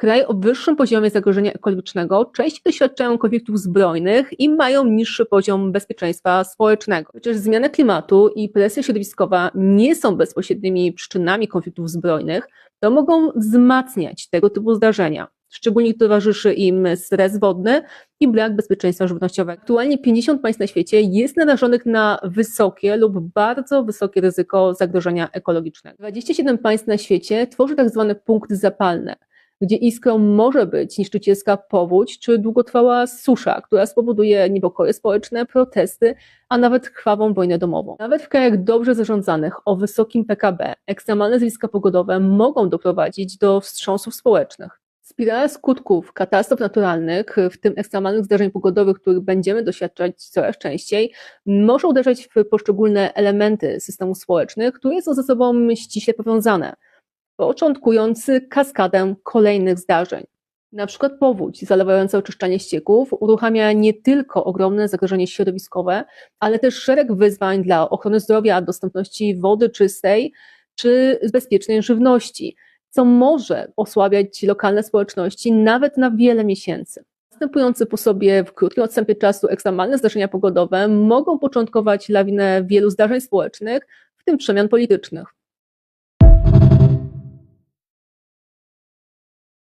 Kraje o wyższym poziomie zagrożenia ekologicznego częściej doświadczają konfliktów zbrojnych i mają niższy poziom bezpieczeństwa społecznego. Chociaż zmiana klimatu i presja środowiskowa nie są bezpośrednimi przyczynami konfliktów zbrojnych, to mogą wzmacniać tego typu zdarzenia. Szczególnie towarzyszy im stres wodny i brak bezpieczeństwa żywnościowego. Aktualnie 50 państw na świecie jest narażonych na wysokie lub bardzo wysokie ryzyko zagrożenia ekologicznego. 27 państw na świecie tworzy tak zwane punkty zapalne, gdzie iskrą może być niszczycielska powódź czy długotrwała susza, która spowoduje niepokoje społeczne, protesty, a nawet krwawą wojnę domową. Nawet w krajach dobrze zarządzanych o wysokim PKB ekstremalne zjawiska pogodowe mogą doprowadzić do wstrząsów społecznych. Spirala skutków katastrof naturalnych, w tym ekstremalnych zdarzeń pogodowych, których będziemy doświadczać coraz częściej, może uderzać w poszczególne elementy systemu społecznych, które są ze sobą ściśle powiązane, początkując kaskadę kolejnych zdarzeń. Na przykład powódź zalewająca oczyszczanie ścieków uruchamia nie tylko ogromne zagrożenie środowiskowe, ale też szereg wyzwań dla ochrony zdrowia, dostępności wody czystej czy bezpiecznej żywności co może osłabiać lokalne społeczności nawet na wiele miesięcy. Następujące po sobie w krótkim odstępie czasu ekstremalne zdarzenia pogodowe mogą początkować lawinę wielu zdarzeń społecznych, w tym przemian politycznych.